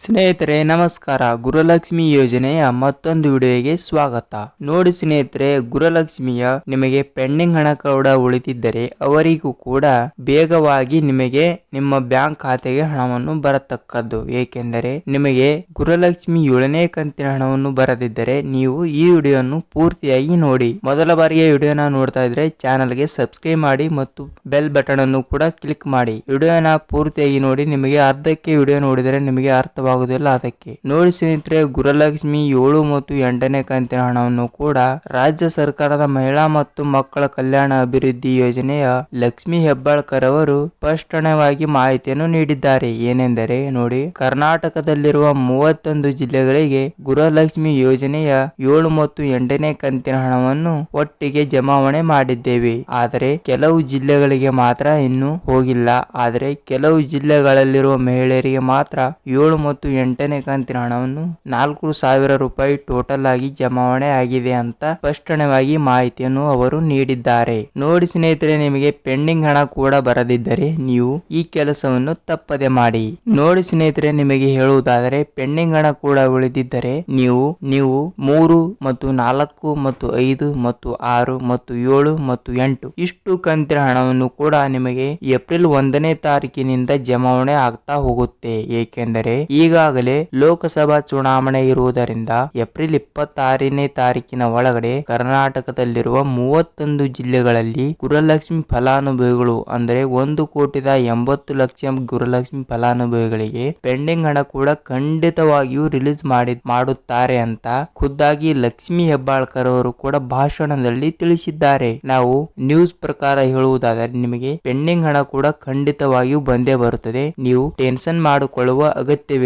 ಸ್ನೇಹಿತರೆ, ನಮಸ್ಕಾರ. ಗುರುಲಕ್ಷ್ಮಿ ಯೋಜನೆಯ ಮತ್ತೊಂದು ವಿಡಿಯೋಗೆ ಸ್ವಾಗತ. ನೋಡಿ ಸ್ನೇಹಿತರೆ, ಗುರುಲಕ್ಷ್ಮಿಯ ನಿಮಗೆ ಪೆಂಡಿಂಗ್ ಹಣ ಕೂಡ ಉಳಿದಿದ್ದರೆ ಅವರಿಗೂ ಕೂಡ ಬೇಗವಾಗಿ ನಿಮಗೆ ನಿಮ್ಮ ಬ್ಯಾಂಕ್ ಖಾತೆಗೆ ಹಣವನ್ನು ಬರತಕ್ಕದ್ದು. ಏಕೆಂದರೆ ನಿಮಗೆ ಗುರುಲಕ್ಷ್ಮಿ ಏಳನೇ ಕಂತಿನ ಹಣವನ್ನು ಬರದಿದ್ದರೆ ನೀವು ಈ ವಿಡಿಯೋವನ್ನು ಪೂರ್ತಿಯಾಗಿ ನೋಡಿ. ಮೊದಲ ಬಾರಿಗೆ ವಿಡಿಯೋನ ನೋಡ್ತಾ ಇದ್ರೆ ಚಾನಲ್ಗೆ ಸಬ್ಸ್ಕ್ರೈಬ್ ಮಾಡಿ ಮತ್ತು ಬೆಲ್ ಬಟನ್ ಅನ್ನು ಕೂಡ ಕ್ಲಿಕ್ ಮಾಡಿ. ವಿಡಿಯೋನ ಪೂರ್ತಿಯಾಗಿ ನೋಡಿ. ನಿಮಗೆ ಅರ್ಧಕ್ಕೆ ವಿಡಿಯೋ ನೋಡಿದರೆ ನಿಮಗೆ ಅರ್ಥವಾಗುವುದಿಲ್ಲ ಅದಕ್ಕೆ ನೋಡಿ ಸ್ನೇಹಿತರೆ, ಗುರುಲಕ್ಷ್ಮಿ ಏಳು ಮತ್ತು ಎಂಟನೇ ಕಂತಿನ ಹಣವನ್ನು ಕೂಡ ರಾಜ್ಯ ಸರ್ಕಾರದ ಮಹಿಳಾ ಮತ್ತು ಮಕ್ಕಳ ಕಲ್ಯಾಣ ಅಭಿವೃದ್ಧಿ ಯೋಜನೆಯ ಲಕ್ಷ್ಮಿ ಹೆಬ್ಬಾಳ್ಕರ್ ಅವರು ಸ್ಪಷ್ಟವಾಗಿ ಮಾಹಿತಿಯನ್ನು ನೀಡಿದ್ದಾರೆ. ಏನೆಂದರೆ, ನೋಡಿ, ಕರ್ನಾಟಕದಲ್ಲಿರುವ ಮೂವತ್ತೊಂದು ಜಿಲ್ಲೆಗಳಿಗೆ ಗೃಹಲಕ್ಷ್ಮಿ ಯೋಜನೆಯ ಏಳು ಮತ್ತು ಎಂಟನೇ ಕಂತಿನ ಹಣವನ್ನು ಒಟ್ಟಿಗೆ ಜಮಾವಣೆ ಮಾಡಿದ್ದೇವೆ. ಆದರೆ, ಕೆಲವು ಜಿಲ್ಲೆಗಳಿಗೆ ಮಾತ್ರ ಇನ್ನೂ ಹೋಗಿಲ್ಲ. ಆದರೆ, ಕೆಲವು ಜಿಲ್ಲೆಗಳಲ್ಲಿರುವ ಮಹಿಳೆಯರಿಗೆ ಮಾತ್ರ ಏಳು ಮತ್ತು ಎಂಟನೇ ಕಂತಿನ ಹಣವನ್ನು ನಾಲ್ಕು ಸಾವಿರ ರೂಪಾಯಿ ಟೋಟಲ್ ಆಗಿ ಜಮಾವಣೆ ಆಗಿದೆ ಅಂತ ಸ್ಪಷ್ಟವಾಗಿ ಮಾಹಿತಿಯನ್ನು ಅವರು ನೀಡಿದ್ದಾರೆ. ನೋಡಿ ಸ್ನೇಹಿತರೆ, ನಿಮಗೆ ಪೆಂಡಿಂಗ್ ಹಣ ಕೂಡ ಬರದಿದ್ದರೆ ನೀವು ಈ ಕೆಲಸವನ್ನು ತಪ್ಪದೆ ಮಾಡಿ. ನೋಡಿ ಸ್ನೇಹಿತರೆ, ನಿಮಗೆ ಹೇಳುವುದಾದರೆ, ಪೆಂಡಿಂಗ್ ಹಣ ಕೂಡ ಉಳಿದಿದ್ದರೆ ನೀವು ನೀವು ಮೂರು ಮತ್ತು ನಾಲ್ಕು ಮತ್ತು ಐದು ಮತ್ತು ಆರು ಮತ್ತು ಏಳು ಮತ್ತು ಎಂಟು ಇಷ್ಟು ಕಂತಿನ ಹಣವನ್ನು ಕೂಡ ನಿಮಗೆ ಏಪ್ರಿಲ್ ಒಂದನೇ ತಾರೀಕಿನಿಂದ ಜಮಾವಣೆ ಆಗ್ತಾ ಹೋಗುತ್ತೆ. ಏಕೆಂದರೆ ಈಗಾಗಲೇ ಲೋಕಸಭಾ ಚುನಾವಣೆ ಇರುವುದರಿಂದ ಏಪ್ರಿಲ್ ಇಪ್ಪತ್ತಾರನೇ ತಾರೀಕಿನ ಒಳಗಡೆ ಕರ್ನಾಟಕದಲ್ಲಿರುವ ಮೂವತ್ತೊಂದು ಜಿಲ್ಲೆಗಳಲ್ಲಿ ಗುರುಲಕ್ಷ್ಮಿ ಫಲಾನುಭವಿಗಳು, ಅಂದರೆ ಒಂದು ಕೋಟಿದ ಎಂಬತ್ತು ಲಕ್ಷ ಗುರುಲಕ್ಷ್ಮಿ ಫಲಾನುಭವಿಗಳಿಗೆ ಪೆಂಡಿಂಗ್ ಹಣ ಕೂಡ ಖಂಡಿತವಾಗಿಯೂ ರಿಲೀಸ್ ಮಾಡಿ, ಮಾಡುತ್ತಾರೆ ಅಂತ ಖುದ್ದಾಗಿ ಲಕ್ಷ್ಮಿ ಹೆಬ್ಬಾಳ್ಕರ್ ಅವರು ಕೂಡ ಭಾಷಣದಲ್ಲಿ ತಿಳಿಸಿದ್ದಾರೆ. ನಾವು ನ್ಯೂಸ್ ಪ್ರಕಾರ ಹೇಳುವುದಾದರೆ ನಿಮಗೆ ಪೆಂಡಿಂಗ್ ಹಣ ಕೂಡ ಖಂಡಿತವಾಗಿಯೂ ಬಂದೇ ಬರುತ್ತದೆ. ನೀವು ಟೆನ್ಷನ್ ಮಾಡಿಕೊಳ್ಳುವ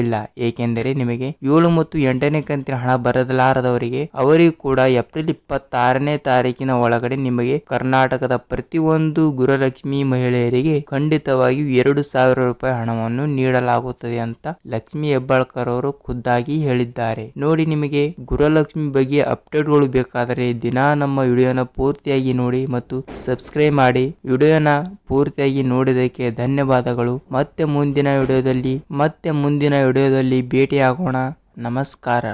ಅಗತ್ಯವಿಲ್ಲ ಏಕೆಂದರೆ ನಿಮಗೆ ಏಳು ಮತ್ತು ಎಂಟನೇ ಕಂತಿನ ಹಣ ಬರಲಾರದವರಿಗೆ ಅವರಿಗೂ ಕೂಡ ಏಪ್ರಿಲ್ ಇಪ್ಪತ್ತಾರನೇ ತಾರೀಕಿನ ಒಳಗಡೆ ನಿಮಗೆ ಕರ್ನಾಟಕದ ಪ್ರತಿಯೊಂದು ಗುರುಲಕ್ಷ್ಮಿ ಮಹಿಳೆಯರಿಗೆ ಖಂಡಿತವಾಗಿಯೂ ಎರಡು ಸಾವಿರ ರೂಪಾಯಿ ಹಣವನ್ನು ನೀಡಲಾಗುತ್ತದೆ ಅಂತ ಲಕ್ಷ್ಮಿ ಹೆಬ್ಬಾಳ್ಕರ್ ಅವರು ಖುದ್ದಾಗಿ ಹೇಳಿದ್ದಾರೆ. ನೋಡಿ ನಿಮಗೆ ಗುರುಲಕ್ಷ್ಮಿ ಬಗ್ಗೆ ಅಪ್ಡೇಟ್ಗಳು ಬೇಕಾದರೆ ದಿನಾ ನಮ್ಮ ವಿಡಿಯೋನ ಪೂರ್ತಿಯಾಗಿ ನೋಡಿ ಮತ್ತು ಸಬ್ಸ್ಕ್ರೈಬ್ ಮಾಡಿ. ವಿಡಿಯೋನ ಪೂರ್ತಿಯಾಗಿ ನೋಡಿದಕ್ಕೆ ಧನ್ಯವಾದಗಳು. ಮತ್ತೆ ಮುಂದಿನ ವಿಡಿಯೋದಲ್ಲಿ ಮತ್ತೆ ಮುಂದಿನ ವಿಡಿಯೋದಲ್ಲಿ ಭೇಟಿಯಾಗೋಣ. ನಮಸ್ಕಾರ.